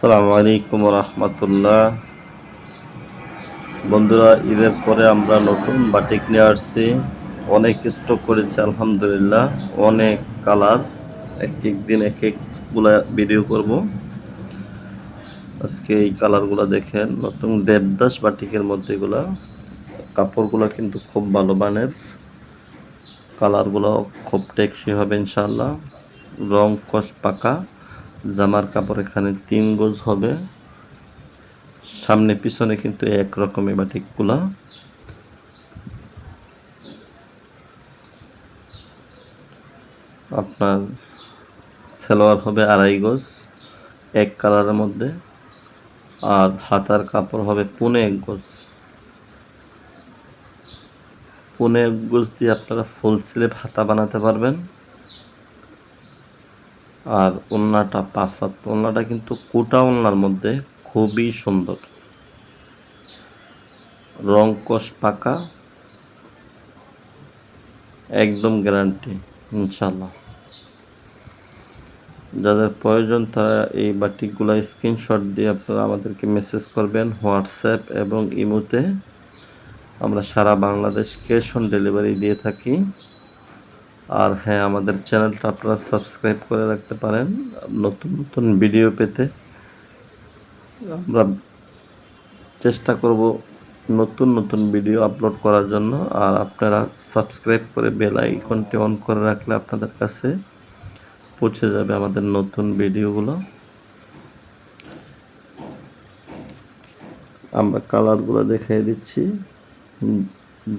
আসসালামু আলাইকুম রহমতুল্লাহ বন্ধুরা, ঈদের পরে আমরা নতুন বাটিক নিয়ে আসছি। অনেক স্টক করেছি, আলহামদুলিল্লাহ। অনেক কালার এক এক দিন এক একগুলা ভিডিও করব। আজকে এই কালারগুলো দেখেন, নতুন দেবদাস বাটিকের মধ্যে এগুলা। কাপড়গুলো কিন্তু খুব ভালো মানের। কালারগুলো খুব টেকসই হবে ইনশাল্লাহ রং কষ পাকা। জামার কাপড় এখানে তিন গজ হবে। সামনে, পিছনে কিন্তু এক রকমের বাটিকগুলা আপনার সালোয়ার হবে আড়াই গজ, এক কালারের মধ্যে। আর হাতার কাপড় হবে পুনে এক গজ। পুনে এক গজ দিয়ে আপনারা ফুল স্লিভ হাতা বানাতে পারবেন। আর ওড়নাটা পাঁচাত ওড়নাটা কিন্তু কোটা ওড়নার মধ্যে খুবই সুন্দর। রং কষ পাকা, একদম গ্যারান্টি ইনশাল্লাহ যাদের প্রয়োজন তারা এই বাটিকগুলো স্ক্রিনশট দিয়ে আপনারা আমাদেরকে মেসেজ করবেন, হোয়াটসঅ্যাপ এবং ইমোতে। আমরা সারা বাংলাদেশ ক্যাশ অন ডেলিভারি দিয়ে থাকি। আর হ্যাঁ আমাদের চ্যানেলটা আপনারা সাবস্ক্রাইব করে রাখতে পারেন। নতুন নতুন ভিডিও পেতে আমরা চেষ্টা করব নতুন নতুন ভিডিও আপলোড করার জন্য। আর আপনারা সাবস্ক্রাইব করে বেল আইকনটি অন করে রাখলে আপনাদের কাছে পৌঁছে যাবে আমাদের নতুন ভিডিওগুলো। আমরা কালারগুলো দেখিয়ে দিচ্ছি।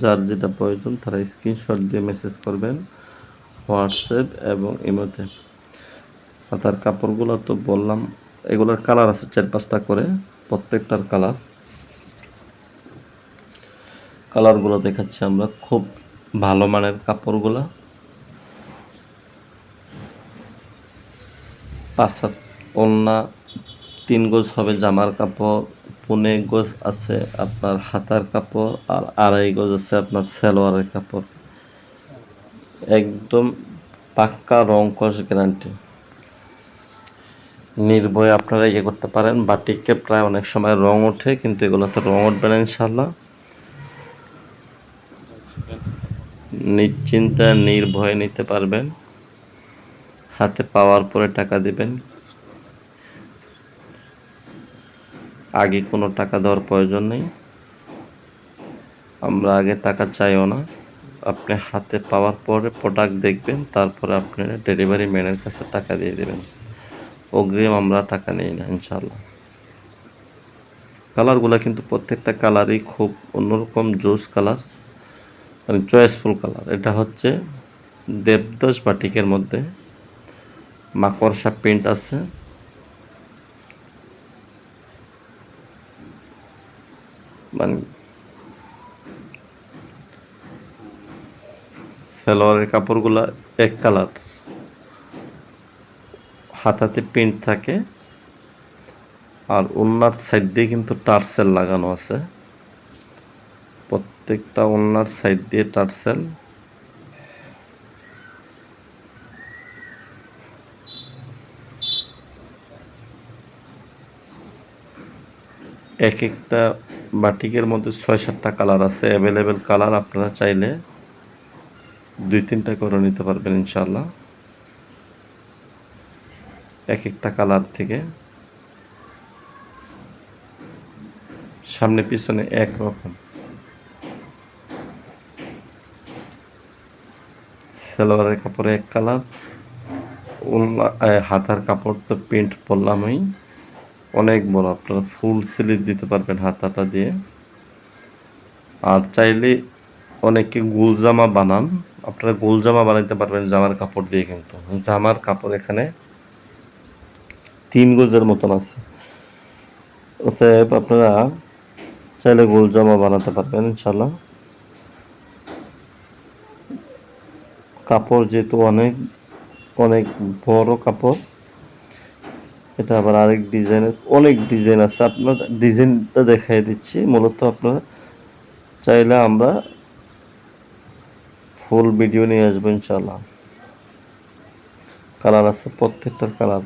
যার যেটা প্রয়োজন, তারা স্ক্রিনশট দিয়ে মেসেজ করবেন। হোয়াটসঅ্যাপ এবং ইমোতে তার কাপড়গুলো তো বললাম, এগুলোর কালার আছে চার পাঁচটা করে, প্রত্যেকটার কালার কালারগুলো দেখাচ্ছি আমরা, খুব ভালো মানের কাপড়গুলো। পাঁচ সাত ওলনা, তিন গোজ হবে জামার কাপড়, পুনে গোজ আছে আপনার হাতার কাপড়, আর আড়াই গোজ আছে আপনার সালোয়ারের কাপড়। একদম পাক্কা রং কষ গ্যারান্টি। নির্ভয়ে আপনারা ইয়ে করতে পারেন, বাটিকে প্রায় অনেক সময় রং ওঠে, কিন্তু এগুলোতে রং উঠবে না ইনশাল্লাহ নিশ্চিন্তা নির্ভয়ে নিতে পারবেন। হাতে পাওয়ার পরে টাকা দিবেন। আগে কোনো টাকা দেওয়ার প্রয়োজন নেই। আমরা আগে টাকা চাইও না। আপনি হাতে পাওয়ার পরে প্রোডাক্ট দেখবেন, তারপরে আপনি ডেলিভারি ম্যানের কাছে টাকা দিয়ে দেবেন। অগ্রিম আমরা টাকা নিই না ইনশাল্লাহ কালারগুলো কিন্তু প্রত্যেকটা কালারই খুব অন্যরকম জোস কালার মানে চয়েসফুল কালার এটা হচ্ছে দেবদাস বাটিকের মধ্যে মাকড়সা প্রিন্ট আছে। মানে সালোয়ারের কাপড়গুলা এক কালার। হাতাতে প্রিন্ট থাকে। আর ওনার সাইড দিয়ে কিন্তু টার্সেল লাগানো আছে। প্রত্যেকটা ওনার সাইড দিয়ে টার্সেল। এক একটা বাটিকের মধ্যে ছয় সাতটা কালার আছে। অ্যাভেলেবেল কালার আপনারা চাইলে দুই তিনটা করে নিতে পারবেন ইনশাল্লাহ এক একটা কালার থেকে। সামনে পিছনে এক রকম। সালোয়ারের কাপড়ে এক কালার। হাতার কাপড় তো প্রিন্ট পরলামই অনেক বড়, আপনারা ফুল স্লিভ দিতে পারবেন হাতাটা দিয়ে। আর চাইলে অনেকে গোল জামা বানান। আপনারা গোল জামা বানাইতে পারবেন জামার কাপড় দিয়ে কিন্তু। জামার কাপড় এখানে তিন গজের মতন আছে। অতএব আপনারা চাইলে গোল জামা বানাতে পারবেন ইনশাল্লাহ কাপড় যেহেতু অনেক অনেক বড় কাপড়, এটা আবার আরেক ডিজাইনের অনেক ডিজাইন আছে। আপনার ডিজাইনটা দেখাই দিচ্ছি। মূলত আপনারা চাইলে আমরা ফুল ভিডিও নিয়ে আসব ইনশাল্লাহ কালার আছে প্রত্যেকটার কালার